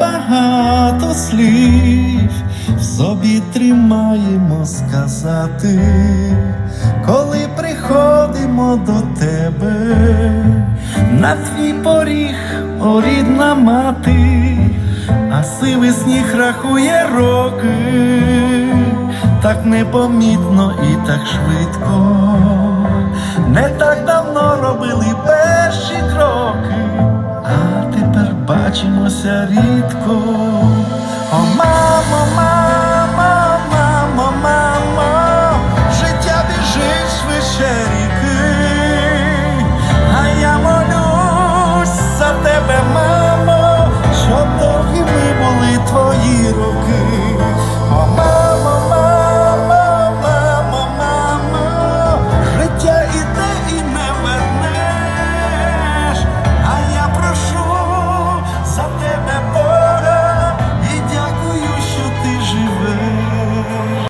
багато слів в собі тримаємо сказати, коли приходимо до тебе, на твій поріг, о рідна мати, а сивий сніг рахує роки, так непомітно і так швидко. Не так давно робили бачимося рідко. О, мамо, мамо, мамо, мамо, життя біжить швидше.